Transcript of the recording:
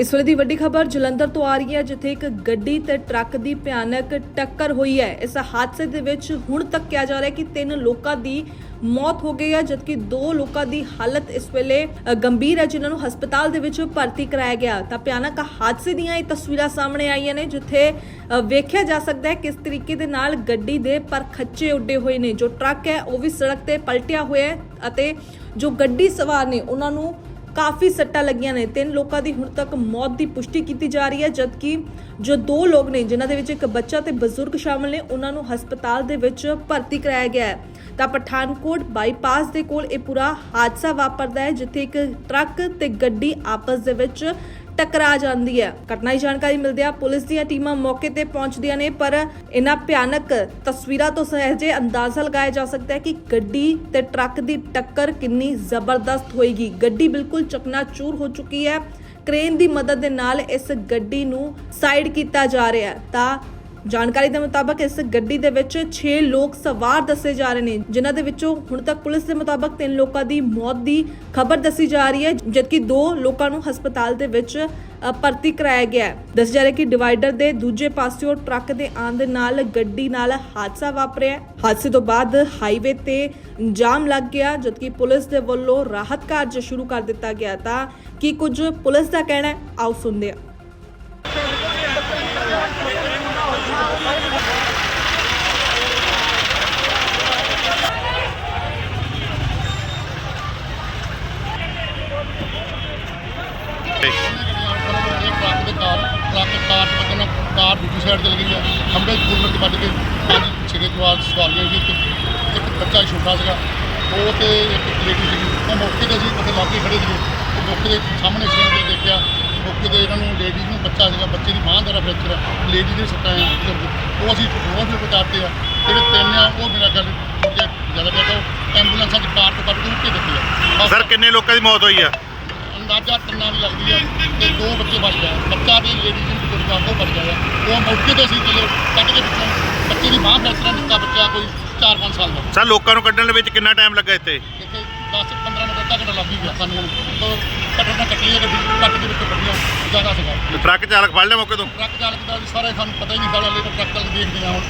ਇਸ ਵੇਲੇ ਦੀ ਵੱਡੀ ਖਬਰ ਜਲੰਧਰ ਤੋਂ ਆ ਰਹੀ ਹੈ, ਜਿੱਥੇ ਇੱਕ ਗੱਡੀ ਤੇ ਟਰੱਕ ਦੀ ਭਿਆਨਕ ਟੱਕਰ ਹੋਈ ਹੈ। ਇਸ ਹਾਦਸੇ ਦੇ ਵਿੱਚ ਹੁਣ ਤੱਕ ਕਿਹਾ ਜਾ ਰਿਹਾ ਹੈ ਕਿ ਤਿੰਨ ਲੋਕਾਂ ਦੀ ਮੌਤ ਹੋ ਗਈ ਹੈ, ਜਦਕਿ ਦੋ ਲੋਕਾਂ ਦੀ ਹਾਲਤ ਇਸ ਵੇਲੇ ਗੰਭੀਰ ਹੈ, ਜਿਨ੍ਹਾਂ ਨੂੰ ਹਸਪਤਾਲ ਦੇ ਵਿੱਚ ਭਰਤੀ ਕਰਾਇਆ ਗਿਆ। ਤਾਂ ਭਿਆਨਕ ਹਾਦਸੇ ਦੀਆਂ ਇਹ ਤਸਵੀਰਾਂ ਸਾਹਮਣੇ ਆਈਆਂ ਨੇ, ਜਿੱਥੇ ਵੇਖਿਆ ਜਾ ਸਕਦਾ ਹੈ ਕਿਸ ਤਰੀਕੇ ਦੇ ਨਾਲ ਗੱਡੀ ਦੇ ਪਰ ਖੱਚੇ ਉੱਡੇ ਹੋਏ ਨੇ। ਜੋ ਟਰੱਕ ਹੈ, ਉਹ ਵੀ ਸੜਕ ਤੇ ਪਲਟਿਆ ਹੋਇਆ ਹੈ ਅਤੇ ਜੋ ਗੱਡੀ ਸਵਾਰ ਨੇ, ਉਹਨਾਂ ਨੂੰ ਕਾਫੀ ਸੱਟਾਂ ਲੱਗੀਆਂ ਨੇ। ਤਿੰਨ ਲੋਕਾਂ ਦੀ ਹੁਣ ਤੱਕ ਮੌਤ ਦੀ ਪੁਸ਼ਟੀ ਕੀਤੀ ਜਾ ਰਹੀ ਹੈ, ਜਦਕਿ ਜੋ ਦੋ ਲੋਕ ਨੇ, ਜਿਨ੍ਹਾਂ ਦੇ ਵਿੱਚ ਇੱਕ ਬੱਚਾ ਤੇ ਬਜ਼ੁਰਗ ਸ਼ਾਮਲ ਨੇ, ਉਹਨਾਂ ਨੂੰ ਹਸਪਤਾਲ ਦੇ ਵਿੱਚ ਭਰਤੀ ਕਰਾਇਆ ਗਿਆ ਹੈ। ਤਾਂ ਪਠਾਨਕੋਟ ਬਾਈਪਾਸ ਦੇ ਕੋਲ ਇਹ ਪੂਰਾ ਹਾਦਸਾ ਵਾਪਰਦਾ ਹੈ, ਜਿੱਥੇ ਇੱਕ ਟਰੱਕ ਤੇ ਗੱਡੀ ਆਪਸ ਦੇ ਵਿੱਚ ਟਕਰਾ ਜਾਂਦੀ ਹੈ। ਘਟਨਾ ਦੀ ਜਾਣਕਾਰੀ ਮਿਲਦਿਆਂ ਪੁਲਿਸ ਦੀਆਂ ਟੀਮਾਂ ਮੌਕੇ ਤੇ ਪਹੁੰਚਦੀਆਂ ਨੇ, ਪਰ ਇਹਨਾਂ ਭਿਆਨਕ ਤਸਵੀਰਾਂ ਤੋਂ ਸਹਿਜੇ ਅੰਦਾਜ਼ਾ ਲਗਾਇਆ ਜਾ ਸਕਦਾ ਹੈ ਕਿ ਗੱਡੀ ਤੇ ਟਰੱਕ ਦੀ ਟੱਕਰ ਕਿੰਨੀ ਜ਼ਬਰਦਸਤ ਹੋਏਗੀ। ਗੱਡੀ ਬਿਲਕੁਲ ਚਕਨਾਚੂਰ ਹੋ ਚੁੱਕੀ ਹੈ। ਕ੍ਰੇਨ ਦੀ ਮਦਦ ਦੇ ਨਾਲ ਇਸ ਗੱਡੀ ਨੂੰ ਸਾਈਡ ਕੀਤਾ ਜਾ ਰਿਹਾ ਤਾਂ ਜਾਣਕਾਰੀ ਦੇ ਮੁਤਾਬਕ ਇਸ ਗੱਡੀ ਦੇ ਵਿੱਚ 6 ਲੋਕ ਸਵਾਰ ਦੱਸੇ ਜਾ ਰਹੇ ਨੇ, ਜਿਨ੍ਹਾਂ ਦੇ ਵਿੱਚੋਂ ਹੁਣ ਤੱਕ ਪੁਲਿਸ ਦੇ ਮੁਤਾਬਕ 3 ਲੋਕਾਂ ਦੀ ਮੌਤ ਦੀ ਖਬਰ ਦੱਸੀ ਜਾ ਰਹੀ ਹੈ, ਜਦਕਿ 2 ਲੋਕਾਂ ਨੂੰ ਹਸਪਤਾਲ ਦੇ ਵਿੱਚ ਭਰਤੀ ਕਰਾਇਆ ਗਿਆ ਹੈ। ਦੱਸਿਆ ਜਾ ਰਿਹਾ ਕਿ ਡਿਵਾਈਡਰ ਦੇ ਦੂਜੇ ਪਾਸਿਓਂ ਟਰੱਕ ਦੇ ਆਉਣ ਦੇ ਨਾਲ ਗੱਡੀ ਨਾਲ ਹਾਦਸਾ ਵਾਪਰਿਆ ਹਾਦਸੇ ਤੋਂ ਬਾਅਦ ਹਾਈਵੇ ਤੇ ਜਾਮ ਲੱਗ ਗਿਆ, ਜਦਕਿ ਪੁਲਿਸ ਦੇ ਵੱਲੋਂ ਰਾਹਤ ਕਾਰਜ ਸ਼ੁਰੂ ਕਰ ਦਿੱਤਾ ਗਿਆ ਤਾਂ ਕੀ ਕੁਝ ਪੁਲਿਸ ਦਾ ਕਹਿਣਾ ਹੈ? ਆਓ ਸੁਣਦੇ ਹਾਂ ਇਹ ਟਰੱਕ ਦੇ ਕਾਰ ਦੂਜੀ ਸਾਈਡ ਚਲ ਗਈ ਆ ਖੰਭੇ ਫੁੱਲ ਵੱਜ ਕੇ ਪੰਜ ਛੇ ਸਵਾਰ ਸਵਾਰੀਆਂ ਸੀ ਇੱਕ ਇੱਕ ਬੱਚਾ ਛੋਟਾ ਸੀਗਾ ਉਹ ਤੇ ਇੱਕ ਲੇਡੀ ਸੀਗੀ ਉਹ ਮੌਕੇ ਤੇ ਸੀ ਉੱਥੇ ਲਾਗੇ ਖੜੇ ਸੀਗੇ ਉਹ ਮੌਕੇ ਦੇ ਸਾਹਮਣੇ ਸੀ ਤੇ ਦੇਖਿਆ ਮੌਕੇ ਤੇ ਇਹਨਾਂ ਨੂੰ ਲੇਡੀ ਨੂੰ ਬੱਚਾ ਸੀਗਾ ਬੱਚੇ ਦੀ ਮਾਂ ਦਾ ਫ੍ਰੈਕਚਰ ਆ ਲੇਡੀ ਦੇ ਸੱਟਾਂ ਆ ਉਹ ਅਸੀਂ ਬਹੁਤ ਵੀ ਬਚਾਤੇ ਆ ਜਿਹੜੇ ਤਿੰਨ ਆ ਉਹ ਮੇਰਾ ਗੱਲ ਜ਼ਿਆਦਾ ਬੈਠੋ ਐਂਬੂਲੈਂਸਾਂ ਦੀ ਕਾਰ ਤੋਂ ਕੱਢ ਕੇ ਉੱਤੇ ਆ ਸਰ, ਕਿੰਨੇ ਲੋਕਾਂ ਦੀ ਮੌਤ ਹੋਈ ਆ? ਅੰਦਾਜ਼ਾ ਤਿੰਨਾਂ ਦੀ ਲੱਗਦੀ ਆ ਤੇ ਦੋ ਬੱਚੇ ਬਚ ਗਏ। ਬੱਚਾ ਤੇ ਲੇਡੀ ਨੂੰ ਗੁਰਦੁਆਰਾ ਤੋਂ ਬਚ ਗਿਆ ਉਹ ਮੌਕੇ ਤੇ ਸੀ ਜਦੋਂ ਕੱਢ ਕੇ ਵਿੱਚੋਂ ਬੱਚੇ ਦੀ ਬਾਂਹ ਫ੍ਰੈਕਚਰ ਨਿੱਕਾ ਬੱਚਾ ਕੋਈ 4-5 ਸਾਲ ਦਾ। ਸਰ ਲੋਕਾਂ ਨੂੰ ਕੱਢਣ ਦੇ ਵਿੱਚ ਕਿੰਨਾ ਟਾਈਮ ਲੱਗਾ ਇੱਥੇ? ਇੱਥੇ 10-15 ਮਿੰਟ ਅੱਧਾ ਘੰਟਾ ਲੱਗ ਹੀ ਗਿਆ ਸਾਨੂੰ। ਤੋਂ ਕੱਟਣਾ ਕੱਟੀ ਹੈ ਗੱਡੀ ਕੱਟ ਦੇ ਵਿੱਚ ਕੱਢੀਆਂ ਜਗ੍ਹਾ ਸੀਗਾ ਟਰੱਕ ਚਾਲਕ ਫੜ ਲਿਆ ਮੌਕੇ ਤੋਂ? ਟਰੱਕ ਚਾਲਕ ਦਾ ਵੀ ਸਾਰੇ ਸਾਨੂੰ ਪਤਾ ਹੀ ਨਹੀਂ ਸਾਡਾ ਲੈ ਟਰੱਕ ਚਾਲਕ ਦੇਖਦੇ ਆ ਹੁਣ।